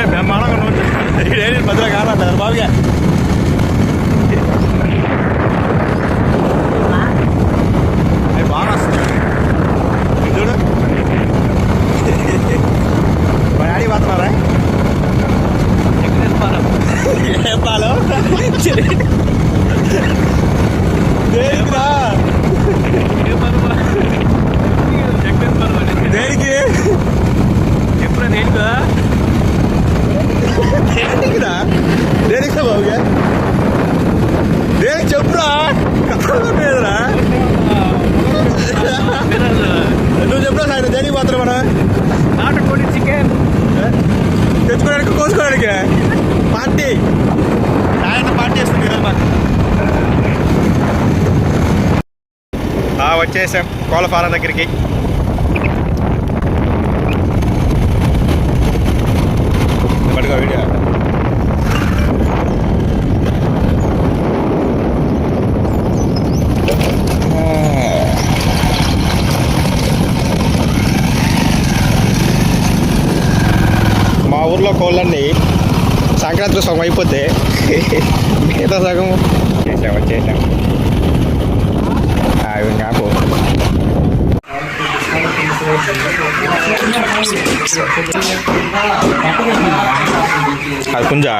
ఏ బ్రహ్మాండంగా ఉంటుంది ఏది మధ్యలో కాదంటారు బాబుగా బాగా వస్తుంది చూడు మా డాడీ పోతున్నారా ఏం పాలు దేనికిరా దేనికి ఎప్పుడు నేను దేనికిరా? దేనికి బాబుగా దేనికి చెప్పురా? లేదురా. నువ్వు చెప్పురా సార్ దేనికి పోతున్నా మనం? నాటుకోడి చికెన్. తెచ్చుకోవడానికి కోసుకోవడానికి? పార్టీ. ఆయన పార్టీ మాకు. వచ్చేసాం కోళ్ళ ఫారం దగ్గరికి పట్టుకో వీడియో మా ఊర్లో కోళ్ళన్నీ సంక్రాంతి సగం అయిపోతే మిగతా సగం చేసాం వచ్చేసాం అవి నాకు అది పుంజా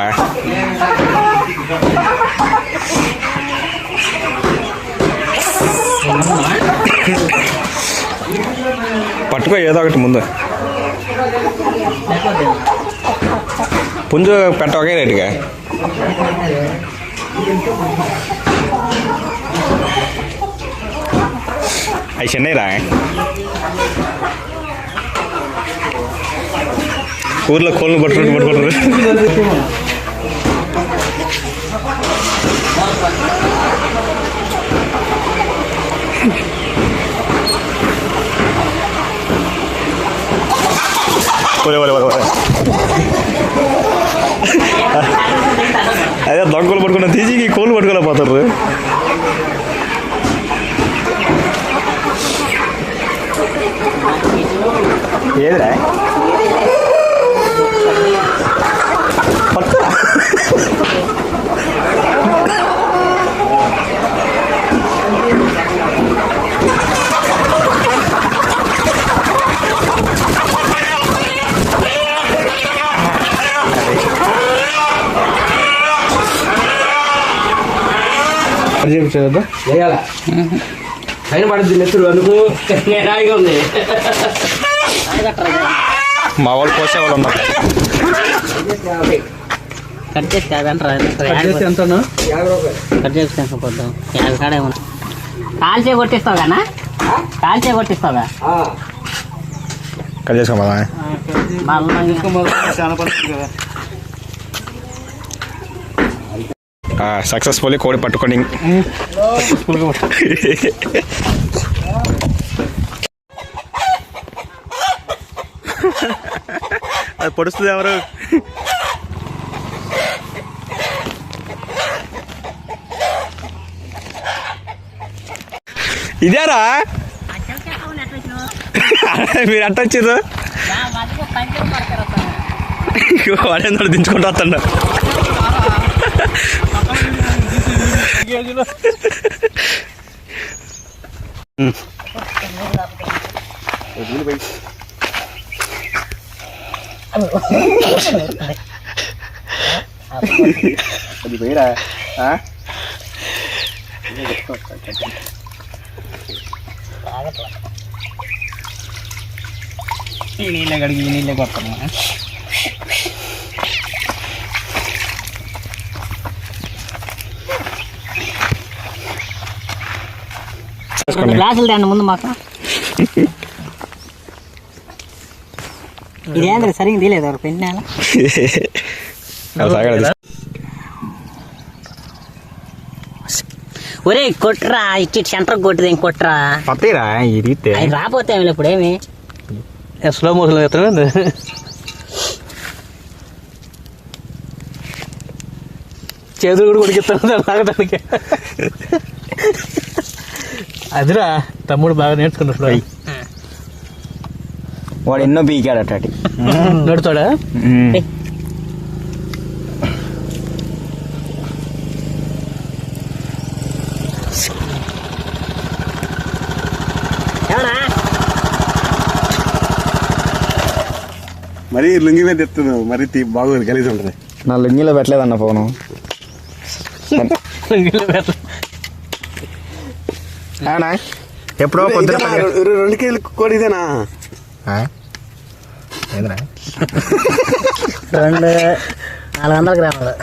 పట్టుకో ఏదో ఒకటి ముందు పుంజు పెట్ట ఒకే రేటుగా అవి చిన్నరా ఊర్లో కోళ్ళు పట్టుకుంటూ పట్టుకుంటారు ఒరే ఒరే ఒరే ఒరే అదే దొంగలు పట్టుకున్న తీసి కోళ్ళు పట్టుకోలేకపోతారు ఏదిరా? చూపించదా వేయాల? అయిన పడుతుంది నెత్తురు అనుకు రాయిగా ఉంది. మా వాళ్ళు కోసే వాళ్ళు ఉన్నారు. కట్ చేసి కాదంటారా ఎంతనా కట్ చేసి యాభై కాడ ఏమన్నా కాల్చే కొట్టిస్తావు కదా కాల్చే కొట్టిస్తావుగా? కట్ చేసుకోమా? సక్సెస్ఫుల్లీ కోడి పట్టుకొని అది పొడుస్తుంది ఎవరు? ఇదేరా? మీరు అట్ట వచ్చారు వాడేందో దించుకుంటూ వస్తాడు అది పోయిరా ఈ నీళ్ళే కడిగి ఈ నీళ్ళే కొడతాను రెండు గ్లాసులు దాన్ని ముందు మాకు ఇదేంద్ర సరిగ్గా తీయలేదు ఎవరు పెన్నాల ఒరే కొట్రా ఇచ్చి సెంటర్ కొట్టిది ఏం కొట్రా పత్తీరా ఇరిగితే అవి రాపోతే ఏమి ఇప్పుడు ఏమి స్లో మోషన్ ఎత్తున్నా చేతులు కూడా ఉడికిస్తాను లాగడానికి అదిరా తమ్ముడు బాగా నేర్చుకున్నాడు వాడు ఎన్నో బీకాడు అటు నడుతాడా? మరి లుంగి మీద ఎత్తున్నావు. మరి బాగుంది కలిసి ఉంటుంది. నా లుంగిలో పెట్టలేదన్న ఫోను. లుంగిలో పెట్టలేదు అవునా ఎప్పుడో పొద్దున రెండు కేజీలు కోడి ఇదేనా? ఏందిరా? రెండు నాలుగు వందల గ్రాములు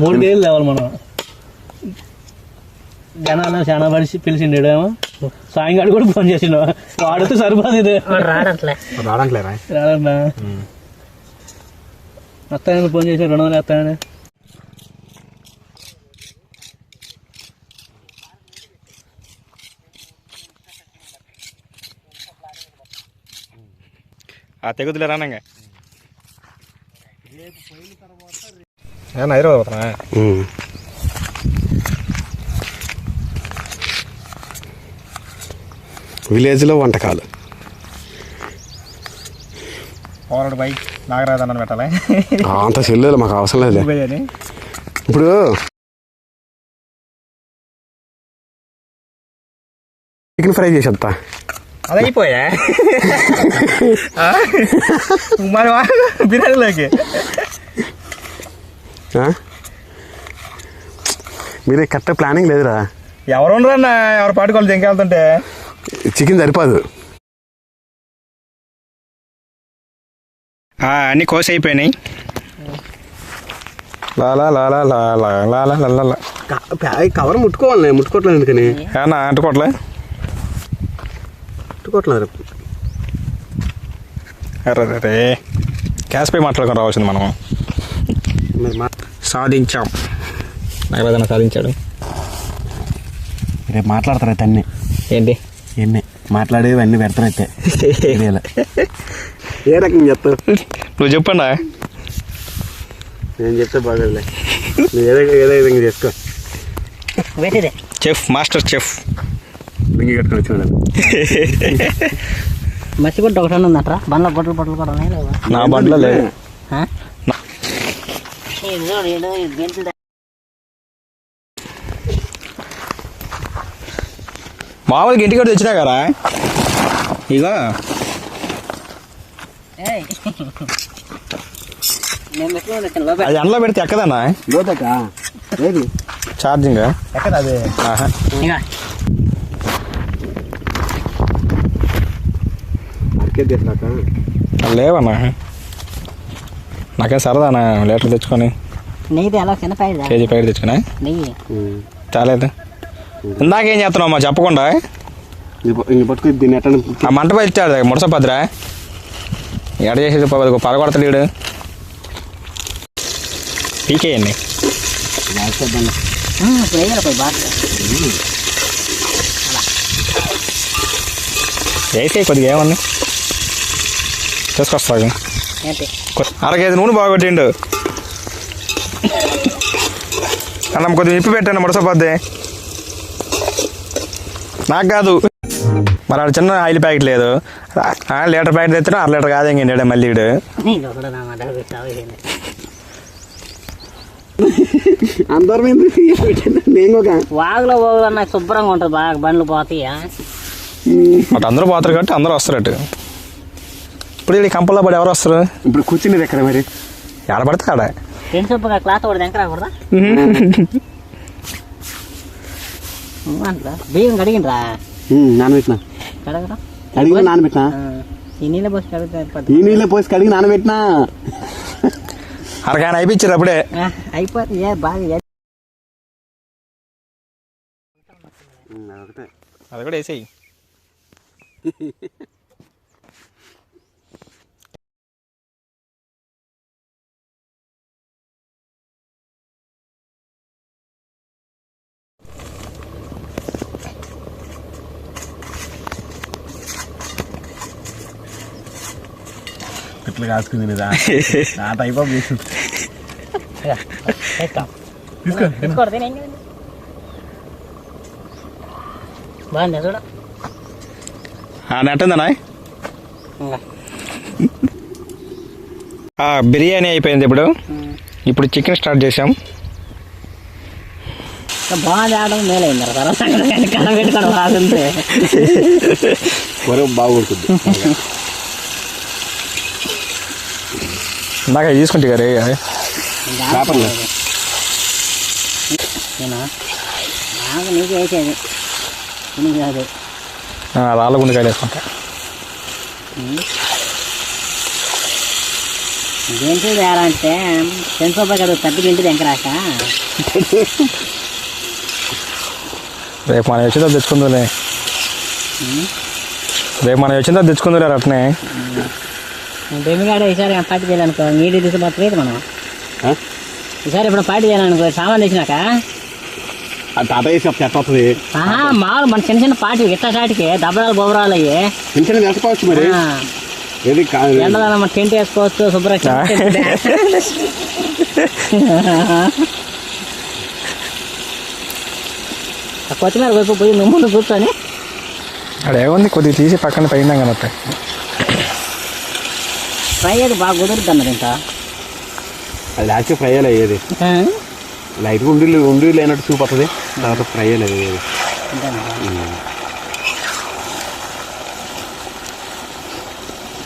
మూడు కేజీలు తేవాలి మనం. జనాలు చాలా పడిచి పిలిచిండేమో సాయంకాలం కూడా ఫోన్ చేసిండు. వాడితే సరిపోదు ఇది. రాడట్లే. రావట్లేరా వస్తాయని ఫోన్ చేసి రెండు వందలు వేస్తాయని ఆ తెగుతులే రానంగా నేను హైదరాబాద్ పోతున్నా. విలేజ్లో వంటకాలు. పోరాడు బై నాగరాజు అన్న పెట్టాలి? ఆ, అంత చెల్లెలు మాకు అవసరం లేదు ఇప్పుడు చికెన్ ఫ్రై చేసేస్తా అది అయిపోయా మరి బిర్యానీలోకి? మీరే కరెక్ట్ ప్లానింగ్ లేదురా. ఎవరు ఉండరన్నా ఎవరి పాటుకోవాలి దింకెళ్తుంటే? చికెన్ సరిపోదు. అన్ని కోసి అయిపోయినాయి లాలా లాలా లాలా లాలా లాలా కవర్ ముట్టుకోవాలి ముట్టుకోవట్లేదు ఎందుకని ఏమన్నా అంటుకోవట్లే ముట్టుకోవట్లేదు అరే క్యాష్ పే మాట్లాడుకొని రావాల్సింది మనం సాధించాం నాగరాజన్న సాధించాడు రేపు మాట్లాడతారు అయితే అన్ని ఏంటి ఎన్ని మాట్లాడేవి అన్ని పెడతారు అయితే. ఏ రకం చెప్తావు? నువ్వు చెప్పండా నేను చెప్తే బాగోదులే. నువ్వు ఏదో ఏదో విధంగా చేసుకో. Chef master chef. లింగి కట్టుకొని వచ్చినాడు మసిగుడ్డ ఒకటి ఉందట్రా? బండ్ల బొట్టలు బొట్టలు కూడా ఉన్నాయి లేవా? నా బండ్లో లేదు మామూలుగా ఇంటికి కూడా తెచ్చినా కదా? ఇగో ఏయ్. నేను పెట్టుకుని వచ్చాను లోపల అది ఎండలో పెడితే ఎక్కదన్నా? లోతక ఏది? ఛార్జింగ్? ఎక్కడ అది? లేవన్నా? నాకేం సరదానా లీటర్ తెచ్చుకొని? నెయ్యి ప్యాకెట్ కేజీ ప్యాకెట్ తెచ్చుకున్నా నెయ్యి. చాలేదు ఇందాకేం చేస్తున్నావు? మా చెప్పకుండా పట్టుకు దీన్ని ఎట్లా ఆ మంట ఇచ్చాడు ముడసపద్ర ఎడ చేసేది ప- పగలగొడతాడు వీడు పీకేయండి బాగా వేసే కొద్దిగా ఏమన్నా? తీసుకొస్తాడు ఏంటి? అర కేజీ నూనె బాగొట్టిండు అన్నం కొద్దిగా ఇప్పి పెట్టాను ముడసపద్ది. నాకు కాదు. మరి ఆడ చిన్న ఆయిల్ ప్యాకెట్ లేదు. ఆ, లీటర్ ప్యాకెట్ తెచ్చినా అర లీటర్ కాదు ఇంకేంటాడు మళ్ళీ? అందరం నేను ఒక వాగులో పోవాలన్నా శుభ్రంగా ఉంటుంది బాగా బండ్లు పోతాయా? అటు అందరూ పోతారు కాబట్టి అందరూ వస్తారు అటు. ఇప్పుడు వీడి కంపల్లో పడి ఎవరు వస్తారు? ఇప్పుడు కూర్చునేది ఎక్కడ మరి? ఎక్కడ పడితే ఆడ. క్లాత్ ఒకటి దగ్గర రాకూడదా అంటా బియ్యం కడిగినరా నానబెట్టినా. కడగరా కడిగి నానబెట్టినా ఈ నీళ్ళ పోసి కడిగితే ఈ అయిపోద్ది నీళ్ళే పోసి కడిగి నానబెట్టినా అరకాయన అయిపించారు అప్పుడే ఆ, అయిపోద్ది ఏ బాగా ఏ- అది కూడా వేసేయి కాసుకుంది లేదా ఆ టైప్ ఆఫ్ చేసి. బాగుంది చూడ. బిర్యానీ అయిపోయింది ఇప్పుడు. ఇప్పుడు చికెన్ స్టార్ట్ చేసాం ఆడడం మేలైంది తర్వాత పెట్టుకోవడం కూర బాగా ఉడుకుద్ది ఇందాక తీసుకుంటే గారే పేపర్లో. రాళ్ళ గుండెకాయలు వేసుకుంటా. ఇదేంటి వేరా అంటే సెన్సోపా కదా తప్పి తింటుంది ఎంకరాక రేపు మనం వచ్చిందో తెచ్చుకుందులే. రేపు మనం వచ్చిందో తెచ్చుకుందులే అట్నే బెమ్మిగాడ ఈసారి పార్టీ చేయాలనుకో నీటి తీసుకుపోతుంది మనం. ఆ? ఈసారి ఇప్పుడు పార్టీ చేయాలనుకో సామాన్ తెచ్చినాక? ఆ తాత వేసి వస్తుంది. మామూలు మన చిన్న చిన్న పార్టీ ఇట్లా చాటికి దబ్బరాలు బొబరాలు అయ్యి. చిన్న చిన్న వేసుకోవచ్చు మరి. ఏది కాదు ఎండదానం మన టెంట్ వేసుకోవచ్చు శుభ్రంగా కొత్తిమీర వైపు పోయి నువ్వు ముందు కూర్చొని. అక్కడ ఏముంది? కొద్దిగా తీసి పక్కన పైన కనట్టే ఫ్రై అది బాగా కుదురుద్ది అన్నది ఇంకా అది లాస్ట్ ఫ్రై అయ్యేది. లైట్గా ఉండి ఉండి లేనట్టు చూపు వస్తుంది. తర్వాత ఫ్రై అయ్యేది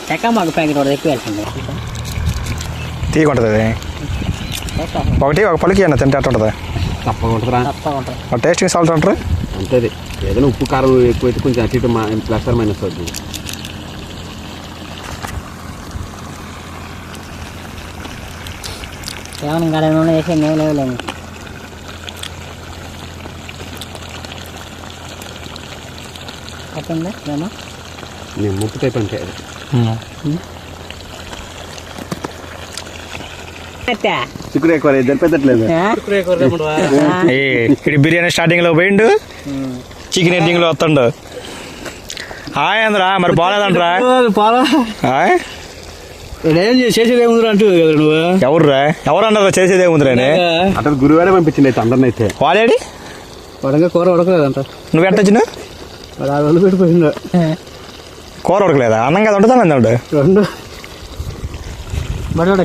చెక్క మాకు ప్యాకెట్ కూడా ఎక్కువ వెళ్తుంది తీయకుంటుంది అది ఒకటి ఒక పలికి అన్న తింటే అట్ట ఉంటుంది? తప్పగా ఉంటుందిరా. తప్పగా ఉంటుంది. ఒక టేస్టింగ్ సాల్ట్ అంటారు? అంతేది ఏదైనా ఉప్పు కారం ఎక్కువ అయితే కొంచెం అటు ఇటు ప్లస్ ఆర్ మైనస్ అవుతుంది కేవలం గడ నూనె వేసి మేము లేవులేము అట్టుందా ఏమో. నేను ముప్పు టైప్ అంటే. అట్టా చిక్కుడు ఎక్కువ జరిపేటట్లేదు. ఏ ఇక్కడ బిర్యానీ స్టార్టింగ్లో పోయిండు చికెన్ ఎండింగ్లో వస్తుండు. హాయ్ అందరా మరి బాగాలేదంటరా పాలా ఏం చేసేది ఏముంది అంటూ కదా నువ్వు. ఎవర్రా? ఎవరు అన్నారా చేసేది ఏముందిరాని అతను గురువారే పంపించింది అయితే అందరిని అయితే. వాడేడి? పడంగా కూర ఉడకలేదంట. నువ్వు ఎట్టొచ్చిన వాడు ఆరు రోజులు పెట్టిపోయిండు కూర ఉడకలేదా? అన్నం కదా ఉంటుంది అన్నాడు రెండు. బడోడు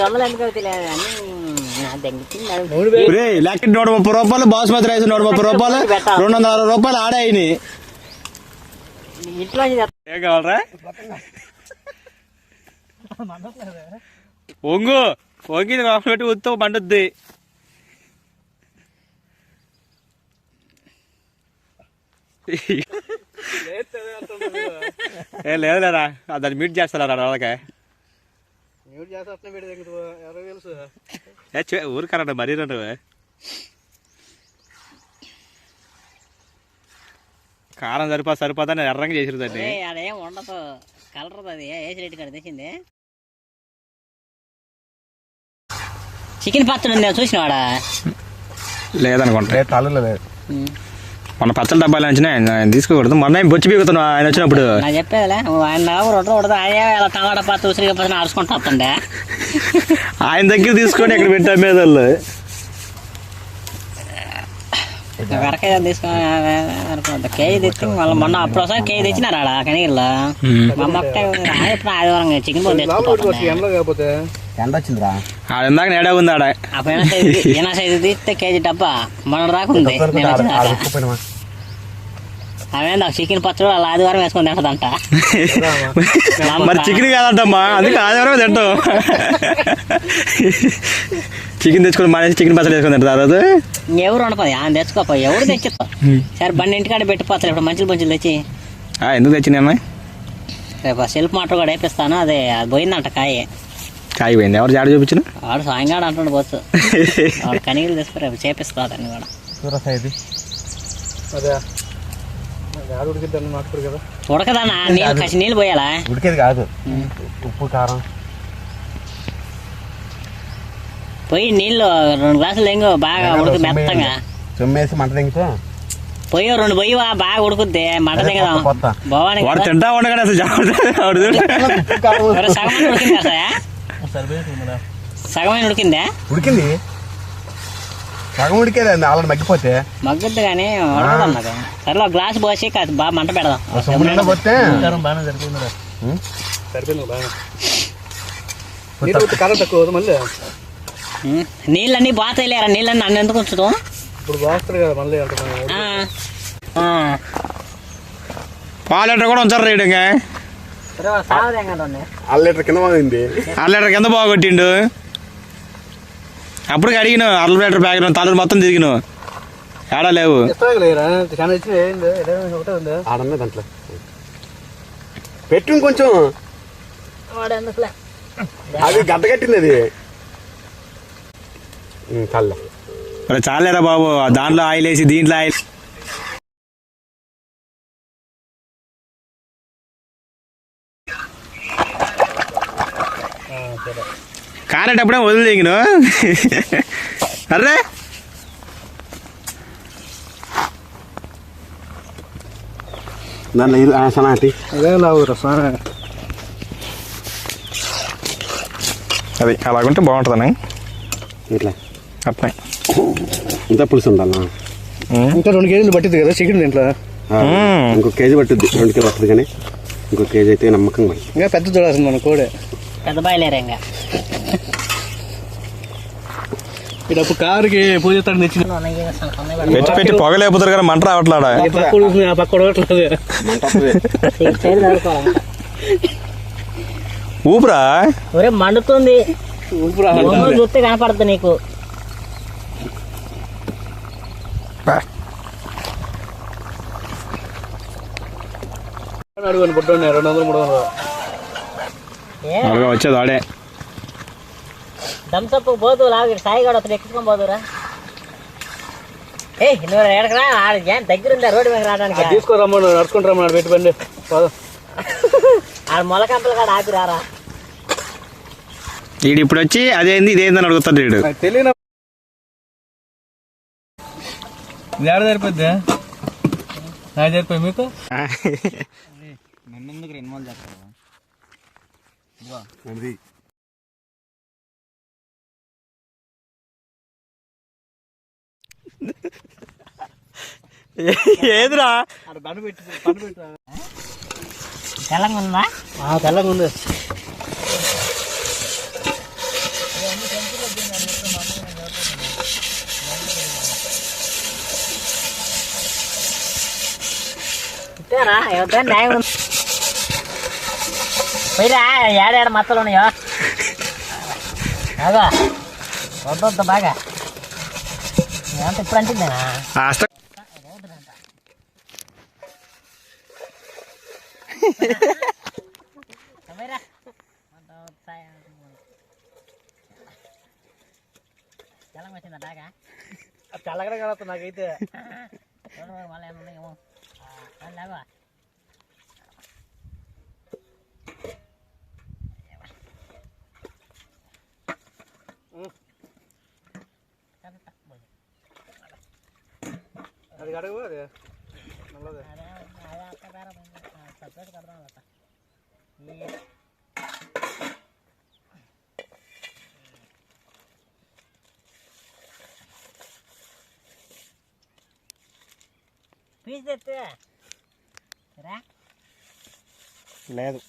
వందలు ఎందుకు లెక్క నూట ముప్పై రూపాయలు బాస్మతి రైస్ నూట ముప్పై రూపాయలు రెండు వందల అరవై రూపాయలు ఆడే అయినాయి ఇంట్లో నుంచి తెస్తా. ఏం కావాలరా? ఒంగు ఒంగి పెట్టి ఉత్తం పండుద్ది. ఏ లేదు లేదా దాన్ని మీట్ చేస్తారా వాళ్ళకే? ఎవరు దగ్గర ఎవరో తెలుసు. చే ఊరికరండి మరీ రండి కారం సరిపో సరిపోదని ఎర్రంగా చేసిరు దాన్ని. ఆడేం ఉండదు. కలర్ అది ఏసి రేటు కాడ తెచ్చింది? చికెన్ పచ్చడి ఉంది చూసినవాడా? లేదనుకుంటా. లేదు. మన పచ్చల డబ్బాలు అంచినా ఆయన తీసుకోకూడదు. మొన్న ఏం బొచ్చి పీకుతున్నావు ఆయన వచ్చినప్పుడు. నా చెప్పేదిలే. ఆయన రొట్టె ఉండదు అయ్యే ఇలా టమాటా పచ్చ ఉసిరిగా పచ్చని ఆడుచుకుంటా వస్తుండే. ఆయన దగ్గర తీసుకొని ఇక్కడ పెట్టా మీద వాళ్ళు వెరకాయ తీసుకొని అనుకుంటా. కేజీ తెచ్చి మళ్ళీ మొన్న అప్పుడు ఒకసారి కేజీ తెచ్చినారు ఆడ కనీళ్ళు మా ఇప్పుడు ఆదివారం చికెన్ కాకపోతే ఎండ వచ్చిందిరా? ఆడ ఇందాక నేడా ఉంది ఆడ? ఆ పైన సైజు ఈయన సైజు తీస్తే కేజీ డబ్బా. మన దాకా ఉంది. నేను వచ్చినాక. అవే నాకు చికెన్ పచ్చడి అలా ఆదివారం వేసుకొని తింటదంట. మరి చికెన్ కాదంటమ్మా అందుకే ఆదివారం తింటాం. చికెన్ తెచ్చుకొని మానేసి చికెన్ పచ్చడి వేసుకొని తింటారు ఆ రోజు? ఎవరు ఉండపది ఆయన తెచ్చుకోపో ఎవరు తెచ్చిస్తా సరే బండి ఇంటికాడ పెట్టి పచ్చడి ఇప్పుడు మంచి మంచి తెచ్చి. ఆ, ఎందుకు తెచ్చినా రేపు సెల్ఫ్ మోటార్ కూడా వేపిస్తాను అదే అది పోయిందంట కాయ. కాయ పోయింది ఎవరు జాడ చూపించిన? వాడు సాయంకాలం అంటుండు బస్సు కనీలు తీసుకుని రేపు చేపిస్తా అతన్ని కూడా. అది ఆడు కదా. ఉడకదన్నా నీళ్ళు కసి నీళ్ళు పోయాలా? ఉడికేది కాదు. ఉప్పు కారం. పోయి నీళ్ళు రెండు గ్లాసులు ఎంగో బాగా ఉడుకు మెత్తంగా. సొమ్మేసి మంట దింగితే పొయ్యి రెండు పొయ్యివా బాగా ఉడుకుద్ది మంట వాడు తింటా ఉండగానే అసలు. సగమైన ఉడికిందా ఉడికిందా? ఉడికింది. సగం ఉడికేది ఆల్రెడీ మగ్గిపోతే. మగ్గుద్ది కానీ సరే ఒక గ్లాస్ పోసి కాస్త బాగా మంట పెడదాం. పోతే బాగానే సరిపోయింది సరిపోయింది బాగా తక్కువ మళ్ళీ. నీళ్ళన్నీ పోతాయి లేరా నీళ్ళన్నీ నన్ను ఎందుకు ఉంచుతాం ఇప్పుడు బాగుస్తుంది కదా మళ్ళీ లీటర్ కూడా ఉంచారు రేటు అర లీటర్ కింద అర లీటర్ కింద బాగొట్టిండు. అప్పుడు అడిగిన అర లీటర్ ప్యాకెట్ తలలు మొత్తం తిరిగిన. ఏడా లేవు. దాంట్లో. పెట్టు కొంచెం అది గడ్డ కట్టింది అది. చాలేరా బాబు. దాంట్లో ఆయిల్ వేసి దీంట్లో ఆయిల్ కారేటప్పుడే వదిలేగిను? అర్రే! దాంట్లో ఇరు సనాటి అదే లావు రసం అది అలాగుంటే బాగుంటుందని ఇట్లా. అట్నే ఇంత పులుసు ఉండాలా ఇంకా రెండు కేజీలు పట్టింది కదా చికెన్ దీంట్లో. ఇంకో కేజీ పట్టుద్ది రెండు కేజీ పట్టుద్ది కానీ. ఇంకో కేజీ అయితే నమ్మకంగా ఉంది. ఇంకా పెద్ద చూడాల్సింది మన కోడే. పెద్ద బాయలేరు ఇంకా. కారుకి పూజ పెట్టి పెట్టి పొగలేపుతారు కానీ మంట రావట్లాడా ఊపిరా? ఒరే మండుతుంది. చూస్తే కనపడుతుంది నీకు. అడుగుని రెండు వందలు మూడు వందలు. అలాగా వచ్చేది ఆడే దంసప్పు పోదు లాగు సాయి కూడా అతను ఎక్కుకొని పోదురా ఏ నువ్వు ఎడకరా ఆడ ఏం దగ్గర ఉందా రోడ్డు మీద రావడానికి అది తీసుకొని రమ్మను నడుచుకుంటూ రమ్మన్నాడు పెట్టి బండి పద. ఆడ మొలకంపలు కూడా ఆపి రారా వీడు ఇప్పుడు వచ్చి అదేంది ఇదేందని అడుగుతాడు వీడు ఆడ సరిపోద్ది నాకు సరిపోయి మీకు ఏదిరా బండి పెట్టి బండి పెట్టి తెలంగా ఉందా తెల్లగా ఉంది ఇస్తారా ఎవరితో న్యాయం ఉంది పోయిరా ఏడాడ మత్తలు ఉన్నాయో అదో వద్దొద్దు బాగా ఏమంటే ఇప్పుడు అంటుందేనా అష్ట పోయిరా తెలంగా వచ్చిందా బాగా తెల్లగా కనొస్తుంది నాకైతే చూడు మరి మళ్ళీ ఏమన్నా ఉన్నాయేమో లేవా అది అడుగు అది? నల్లది. సపరేట్ కడదాం అట్లా పీస్ తెస్తే లేదు.